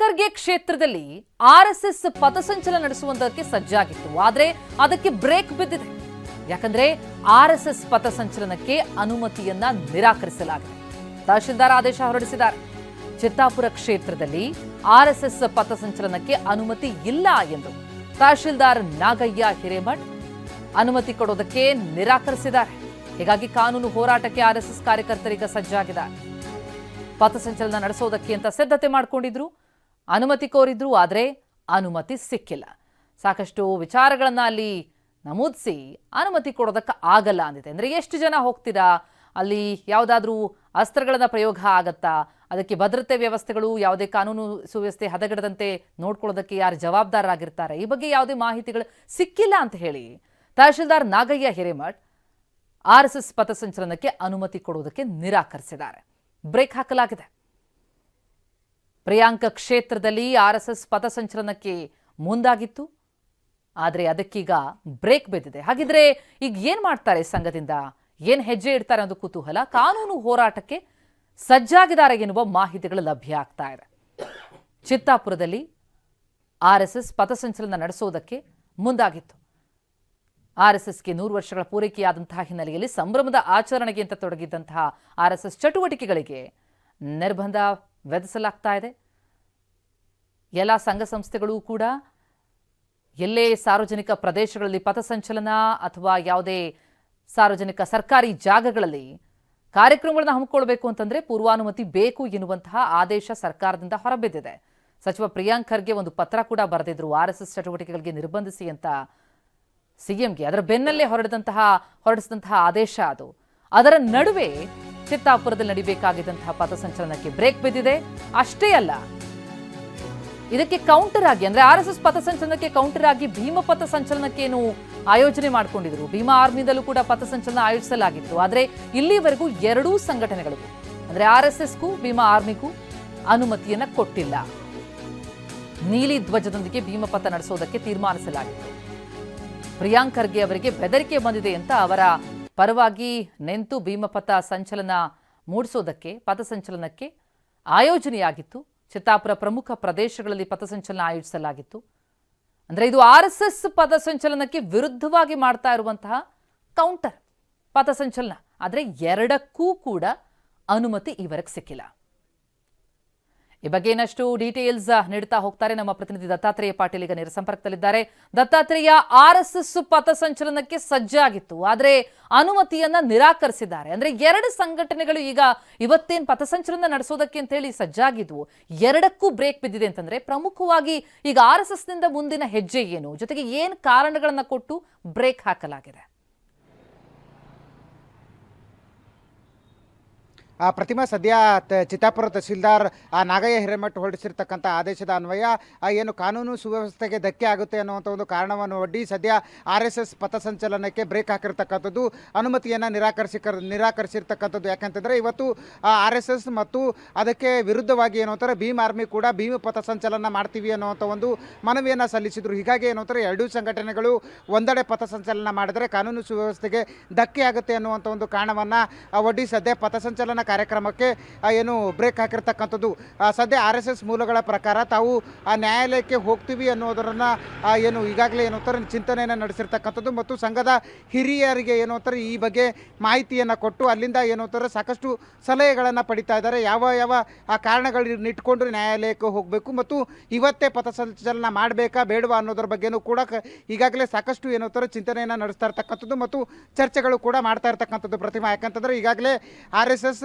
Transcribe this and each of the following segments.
ಖರ್ಗೆ ಕ್ಷೇತ್ರದಲ್ಲಿ R S S ಪಥಸಂಚಲನ ನಡೆಸುವುದಕ್ಕೆ ಸಜ್ಜಾಗಿತ್ತು. ಆದ್ರೆ ಅದಕ್ಕೆ ಬ್ರೇಕ್ ಬಿದ್ದಿದೆ. ಯಾಕಂದ್ರೆ ಆರ್ ಎಸ್ ಎಸ್ ಪಥಸಂಚಲನಕ್ಕೆ ಅನುಮತಿಯನ್ನ ನಿರಾಕರಿಸಲಾಗಿದೆ. ತಹಶೀಲ್ದಾರ್ ಆದೇಶ ಹೊರಡಿಸಿದ್ದಾರೆ. ಚಿತ್ತಾಪುರ ಕ್ಷೇತ್ರದಲ್ಲಿ ಆರ್ ಎಸ್ ಎಸ್ ಪಥಸಂಚಲನಕ್ಕೆ ಅನುಮತಿ ಇಲ್ಲ ಎಂದು ತಹಶೀಲ್ದಾರ್ ನಾಗಯ್ಯ ಹಿರೇಮಠ್ ಅನುಮತಿ ಕೊಡೋದಕ್ಕೆ ನಿರಾಕರಿಸಿದ್ದಾರೆ. ಹೀಗಾಗಿ ಕಾನೂನು ಹೋರಾಟಕ್ಕೆ ಆರ್ ಎಸ್ ಎಸ್ ಕಾರ್ಯಕರ್ತರೀಗ ಸಜ್ಜಾಗಿದ್ದಾರೆ. ಪಥಸಂಚಲನ ನಡೆಸೋದಕ್ಕೆ ಅಂತ ಸಿದ್ಧತೆ ಮಾಡ್ಕೊಂಡಿದ್ರು. ಅನುಮತಿ ಕೋರಿದ್ರು ಆದರೆ ಅನುಮತಿ ಸಿಕ್ಕಿಲ್ಲ. ಸಾಕಷ್ಟು ವಿಚಾರಗಳನ್ನು ಅಲ್ಲಿ ನಮೂದಿಸಿ ಅನುಮತಿ ಕೊಡೋದಕ್ಕೆ ಆಗಲ್ಲ ಅಂದಿದೆ. ಅಂದ್ರೆ ಎಷ್ಟು ಜನ ಹೋಗ್ತೀರಾ? ಅಲ್ಲಿ ಯಾವುದಾದ್ರೂ ಅಸ್ತ್ರಗಳನ್ನ ಪ್ರಯೋಗ ಆಗತ್ತಾ? ಅದಕ್ಕೆ ಭದ್ರತೆ ವ್ಯವಸ್ಥೆಗಳು, ಯಾವುದೇ ಕಾನೂನು ಸುವ್ಯವಸ್ಥೆ ಹದಗೆಡದಂತೆ ನೋಡ್ಕೊಳ್ಳೋದಕ್ಕೆ ಯಾರು ಜವಾಬ್ದಾರರಾಗಿರ್ತಾರೆ? ಈ ಬಗ್ಗೆ ಯಾವುದೇ ಮಾಹಿತಿಗಳು ಸಿಕ್ಕಿಲ್ಲ ಅಂತ ಹೇಳಿ tahsildar Nagayya Hiremath R S S ಪಥಸಂಚಲನಕ್ಕೆ ಅನುಮತಿ ಕೊಡುವುದಕ್ಕೆ ನಿರಾಕರಿಸಿದ್ದಾರೆ. ಬ್ರೇಕ್ ಹಾಕಲಾಗಿದೆ. ಪ್ರಿಯಾಂಕ ಕ್ಷೇತ್ರದಲ್ಲಿ ಆರ್ ಎಸ್ ಎಸ್ ಪಥಸಂಚಲನಕ್ಕೆ ಮುಂದಾಗಿತ್ತು. ಆದರೆ ಅದಕ್ಕೀಗ ಬ್ರೇಕ್ ಬಿದ್ದಿದೆ. ಹಾಗಿದ್ರೆ ಈಗ ಏನ್ ಮಾಡ್ತಾರೆ ಸಂಘದಿಂದ? ಏನ್ ಹೆಜ್ಜೆ ಇಡ್ತಾರೆ ಅನ್ನೋದು ಕುತೂಹಲ. ಕಾನೂನು ಹೋರಾಟಕ್ಕೆ ಸಜ್ಜಾಗಿದ್ದಾರೆ ಎನ್ನುವ ಮಾಹಿತಿಗಳು ಲಭ್ಯ ಆಗ್ತಾ ಇದೆ. ಚಿತ್ತಾಪುರದಲ್ಲಿ ಆರ್ ಎಸ್ ಎಸ್ ಪಥಸಂಚಲನ ನಡೆಸೋದಕ್ಕೆ ಮುಂದಾಗಿತ್ತು. ಆರ್ ಎಸ್ ಎಸ್ಗೆ ನೂರು ವರ್ಷಗಳ ಪೂರೈಕೆಯಾದಂತಹ ಹಿನ್ನೆಲೆಯಲ್ಲಿ ಸಂಭ್ರಮದ ಆಚರಣೆಗೆ ಅಂತ ತೊಡಗಿದ್ದಂತಹ ಆರ್ ಎಸ್ ಎಸ್ ಚಟುವಟಿಕೆಗಳಿಗೆ ನಿರ್ಬಂಧ ವಿಧಿಸಲಾಗ್ತಾ ಇದೆ. ಎಲ್ಲ ಸಂಘ ಸಂಸ್ಥೆಗಳು ಕೂಡ ಎಲ್ಲೇ ಸಾರ್ವಜನಿಕ ಪ್ರದೇಶಗಳಲ್ಲಿ ಪಥಸಂಚಲನ ಅಥವಾ ಯಾವುದೇ ಸಾರ್ವಜನಿಕ ಸರ್ಕಾರಿ ಜಾಗಗಳಲ್ಲಿ ಕಾರ್ಯಕ್ರಮಗಳನ್ನು ಹಮ್ಮಿಕೊಳ್ಬೇಕು ಅಂತಂದ್ರೆ ಪೂರ್ವಾನುಮತಿ ಬೇಕು ಎನ್ನುವಂತಹ ಆದೇಶ ಸರ್ಕಾರದಿಂದ ಹೊರಬಿದ್ದಿದೆ. ಸಚಿವ ಪ್ರಿಯಾಂಕ್ ಖರ್ಗೆ ಒಂದು ಪತ್ರ ಕೂಡ ಬರೆದಿದ್ರು ಆರ್ ಎಸ್ ಎಸ್ ಚಟುವಟಿಕೆಗಳಿಗೆ ನಿರ್ಬಂಧಿಸಿ ಅಂತ ಸಿಎಂಗೆ. ಅದರ ಬೆನ್ನಲ್ಲೇ ಹೊರಡಿದಂತಹ ಹೊರಡಿಸಿದಂತಹ ಆದೇಶ ಅದು. ಅದರ ನಡುವೆ ಚಿತ್ತಾಪುರದಲ್ಲಿ ನಡಿಬೇಕಾಗಿದ್ದಂತಹ ಪಥಸಂಚಲನಕ್ಕೆ ಬ್ರೇಕ್ ಬಿದ್ದಿದೆ. ಅಷ್ಟೇ ಅಲ್ಲ, ಇದಕ್ಕೆ ಕೌಂಟರ್ ಆಗಿ, ಅಂದ್ರೆ ಆರ್ ಎಸ್ ಎಸ್ ಪಥಸಂಚಲನಕ್ಕೆ ಕೌಂಟರ್ ಆಗಿ ಭೀಮ ಪಥ ಸಂಚಲನಕ್ಕೇನು ಆಯೋಜನೆ ಮಾಡಿಕೊಂಡಿದ್ರು. ಭೀಮಾ ಆರ್ಮಿದಲ್ಲೂ ಕೂಡ ಪಥಸಂಚಲನ ಆಯೋಜಿಸಲಾಗಿತ್ತು. ಆದ್ರೆ ಇಲ್ಲಿವರೆಗೂ ಎರಡೂ ಸಂಘಟನೆಗಳು ಅಂದ್ರೆ ಆರ್ ಎಸ್ ಎಸ್ಗೂ ಭೀಮಾ ಆರ್ಮಿಗೂ ಅನುಮತಿಯನ್ನ ಕೊಟ್ಟಿಲ್ಲ. ನೀಲಿ ಧ್ವಜದೊಂದಿಗೆ ಭೀಮಪಥ ನಡೆಸೋದಕ್ಕೆ ತೀರ್ಮಾನಿಸಲಾಗಿತ್ತು ಪ್ರಿಯಾಂಕ್ ಖರ್ಗೆ ಅವರಿಗೆ ಬೆದರಿಕೆ ಬಂದಿದೆ ಅಂತ ಅವರ ಪರವಾಗಿ ನೆಂತು ಭೀಮಪಥ ಸಂಚಲನ ಮೂಡಿಸೋದಕ್ಕೆ ಪಥಸಂಚಲನಕ್ಕೆ ಆಯೋಜನೆಯಾಗಿತ್ತು. ಚಿತ್ತಾಪುರ ಪ್ರಮುಖ ಪ್ರದೇಶಗಳಲ್ಲಿ ಪಥಸಂಚಲನ ಆಯೋಜಿಸಲಾಗಿತ್ತು. ಅಂದ್ರೆ ಇದು ಆರ್ ಎಸ್ ಎಸ್ ಪಥಸಂಚಲನಕ್ಕೆ ವಿರುದ್ಧವಾಗಿ ಮಾಡ್ತಾ ಇರುವಂತಹ ಕೌಂಟರ್ ಪಥಸಂಚಲನ ಆದರೆ ಎರಡಕ್ಕೂ ಕೂಡ ಅನುಮತಿ ಈವರೆಗೆ ಸಿಕ್ಕಿಲ್ಲ. ಈ ಬಗ್ಗೆ ಇನ್ನಷ್ಟು ಡೀಟೇಲ್ಸ್ ನೀಡ್ತಾ ಹೋಗ್ತಾರೆ ನಮ್ಮ ಪ್ರತಿನಿಧಿ ದತ್ತಾತ್ರೇಯ ಪಾಟೀಲ್ ಈಗ ನೇರ ಸಂಪರ್ಕದಲ್ಲಿದ್ದಾರೆ. ದತ್ತಾತ್ರೇಯ, ಆರ್ ಎಸ್ ಎಸ್ ಪಥಸಂಚಲನಕ್ಕೆ ಸಜ್ಜಾಗಿತ್ತು, ಆದರೆ ಅನುಮತಿಯನ್ನ ನಿರಾಕರಿಸಿದ್ದಾರೆ. ಅಂದ್ರೆ ಎರಡು ಸಂಘಟನೆಗಳು ಈಗ ಇವತ್ತೇನ್ ಪಥಸಂಚಲನ ನಡೆಸೋದಕ್ಕೆ ಅಂತ ಹೇಳಿ ಸಜ್ಜಾಗಿದ್ವು. ಎರಡಕ್ಕೂ ಬ್ರೇಕ್ ಬಿದ್ದಿದೆ ಅಂತಂದ್ರೆ ಪ್ರಮುಖವಾಗಿ ಈಗ ಆರ್ ಎಸ್ ಎಸ್ನಿಂದ ಮುಂದಿನ ಹೆಜ್ಜೆ ಏನು? ಜೊತೆಗೆ ಏನ್ ಕಾರಣಗಳನ್ನ ಕೊಟ್ಟು ಬ್ರೇಕ್ ಹಾಕಲಾಗಿದೆ? ಪ್ರತಿಮಾ ಸದ್ಯ ಚಿತ್ತಾಪುರ ತಹಸೀಲ್ದಾರ್, ಆ ನಾಗಯ್ಯ ಹಿರೇಮಠ್ ಹೊರಡಿಸಿರ್ತಕ್ಕಂಥ ಆದೇಶದ ಅನ್ವಯ, ಆ ಏನು ಕಾನೂನು ಸುವ್ಯವಸ್ಥೆಗೆ ಧಕ್ಕೆ ಆಗುತ್ತೆ ಅನ್ನುವಂಥ ಒಂದು ಕಾರಣವನ್ನು ಒಡ್ಡಿ ಸದ್ಯ ಆರ್ ಎಸ್ ಎಸ್ ಪಥಸಂಚಲನಕ್ಕೆ ಬ್ರೇಕ್ ಹಾಕಿರ್ತಕ್ಕಂಥದ್ದು, ಅನುಮತಿಯನ್ನು ನಿರಾಕರಿಸಿ ನಿರಾಕರಿಸಿರ್ತಕ್ಕಂಥದ್ದು. ಯಾಕಂತಂದರೆ ಇವತ್ತು ಆರ್ ಎಸ್ ಎಸ್ ಮತ್ತು ಅದಕ್ಕೆ ವಿರುದ್ಧವಾಗಿ ಏನು ಅಂತಾರೆ ಭೀಮ್ ಆರ್ಮಿ ಕೂಡ ಭೀಮ್ ಪಥಸಂಚಲನ ಮಾಡ್ತೀವಿ ಅನ್ನುವಂಥ ಒಂದು ಮನವಿಯನ್ನು ಸಲ್ಲಿಸಿದರು. ಹೀಗಾಗಿ ಏನು ಅಂತಾರೆ ಎರಡೂ ಸಂಘಟನೆಗಳು ಒಂದೆಡೆ ಪಥಸಂಚಲನ ಮಾಡಿದರೆ ಕಾನೂನು ಸುವ್ಯವಸ್ಥೆಗೆ ಧಕ್ಕೆ ಆಗುತ್ತೆ ಅನ್ನುವಂಥ ಒಂದು ಕಾರಣವನ್ನು ಒಡ್ಡಿ ಸದ್ಯ ಪಥಸಂಚಲನ ಕಾರ್ಯಕ್ರಮಕ್ಕೆ ಏನು ಬ್ರೇಕ್ ಹಾಕಿರ್ತಕ್ಕಂಥದ್ದು. ಸದ್ಯ ಆರ್ ಎಸ್ ಮೂಲಗಳ ಪ್ರಕಾರ ತಾವು, ಆ, ನ್ಯಾಯಾಲಯಕ್ಕೆ ಹೋಗ್ತೀವಿ ಅನ್ನೋದರನ್ನು ಏನು ಈಗಾಗಲೇ ಏನು ಅಂತಾರೆ, ಚಿಂತನೆಯನ್ನು ನಡೆಸಿರ್ತಕ್ಕಂಥದ್ದು ಮತ್ತು ಸಂಘದ ಹಿರಿಯರಿಗೆ ಏನು ಅಂತಾರೆ, ಈ ಬಗ್ಗೆ ಮಾಹಿತಿಯನ್ನು ಕೊಟ್ಟು ಅಲ್ಲಿಂದ ಏನು ಅಂತಾರೆ, ಸಾಕಷ್ಟು ಸಲಹೆಗಳನ್ನು ಪಡಿತಾ ಇದ್ದಾರೆ. ಯಾವ ಯಾವ, ಆ, ಕಾರಣಗಳನ್ನ ಇಟ್ಕೊಂಡು ನ್ಯಾಯಾಲಯಕ್ಕೆ ಹೋಗಬೇಕು ಮತ್ತು ಇವತ್ತೇ ಪಥಸಂಚಲನ ಮಾಡಬೇಕಾ, ಬೇಡವಾ ಅನ್ನೋದ್ರ ಬಗ್ಗೆನೂ ಕೂಡ ಈಗಾಗಲೇ ಸಾಕಷ್ಟು ಏನು ಅಂತಾರೆ, ಚಿಂತನೆಯನ್ನು ನಡೆಸ್ತಾ ಇರ್ತಕ್ಕಂಥದ್ದು ಮತ್ತು ಚರ್ಚೆಗಳು ಕೂಡ ಮಾಡ್ತಾ ಇರ್ತಕ್ಕಂಥದ್ದು ಪ್ರತಿಮಾ. ಯಾಕಂತಂದರೆ ಈಗಾಗಲೇ ಆರ್ ಎಸ್ ಎಸ್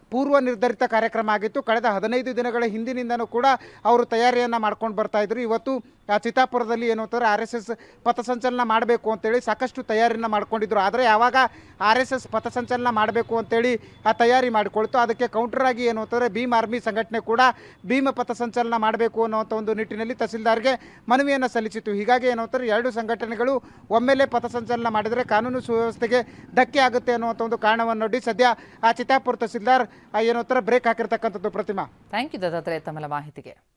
ಪೂರ್ವ ನಿರ್ಧರಿತ ಕಾರ್ಯಕ್ರಮ ಆಗಿತ್ತು. ಕಳೆದ ಹದಿನೈದು ದಿನಗಳ ಹಿಂದಿನಿಂದನೂ ಕೂಡ ಅವರು ತಯಾರಿಯನ್ನು ಮಾಡ್ಕೊಂಡು ಬರ್ತಾ ಇದ್ರು. ಇವತ್ತು ಚಿತ್ತಾಪುರದಲ್ಲಿ ಏನು ಅಂತಾರೆ, ಆರ್ ಎಸ್ ಎಸ್ ಪಥಸಂಚಲನ ಮಾಡಬೇಕು ಅಂತೇಳಿ ಸಾಕಷ್ಟು ತಯಾರಿಯನ್ನು ಮಾಡ್ಕೊಂಡಿದ್ರು. ಆದರೆ ಯಾವಾಗ ಆರ್ ಎಸ್ ಎಸ್ ಪಥಸಂಚಲನ ಮಾಡಬೇಕು ಅಂತೇಳಿ ಆ ತಯಾರಿ ಮಾಡಿಕೊಳ್ತು. ಅದಕ್ಕೆ ಕೌಂಟರ್ ಆಗಿ ಏನು ಅಂತಾರೆ, ಭೀಮ್ ಆರ್ಮಿ ಸಂಘಟನೆ ಕೂಡ ಭೀಮ ಪಥಸಂಚಲನ ಮಾಡಬೇಕು ಅನ್ನುವಂಥ ಒಂದು ನಿಟ್ಟಿನಲ್ಲಿ ತಹಸೀಲ್ದಾರ್ಗೆ ಮನವಿಯನ್ನು ಸಲ್ಲಿಸಿತು ಹೀಗಾಗಿ ಏನು ಅಂತಾರೆ, ಎರಡು ಸಂಘಟನೆಗಳು ಒಮ್ಮೆಲೆ ಪಥಸಂಚಲನ ಮಾಡಿದರೆ ಕಾನೂನು ಸುವ್ಯವಸ್ಥೆಗೆ ಧಕ್ಕೆ ಆಗುತ್ತೆ ಅನ್ನುವಂಥ ಒಂದು ಕಾರಣವನ್ನು ನೋಡಿ ಸದ್ಯ ಆ ಚಿತ್ತಾಪುರ ತಹಸೀಲ್ದಾರ್ ಏನು ಅಂತಾರೆ ಬ್ರೇಕ್ ಹಾಕಿರ್ತಕ್ಕಂಥದ್ದು ಪ್ರತಿಮಾ. ಥ್ಯಾಂಕ್ ಯು ದತ್ತಾತ್ರೇಯ ತಮ್ಮೆಲ್ಲ ಮಾಹಿತಿಗೆ.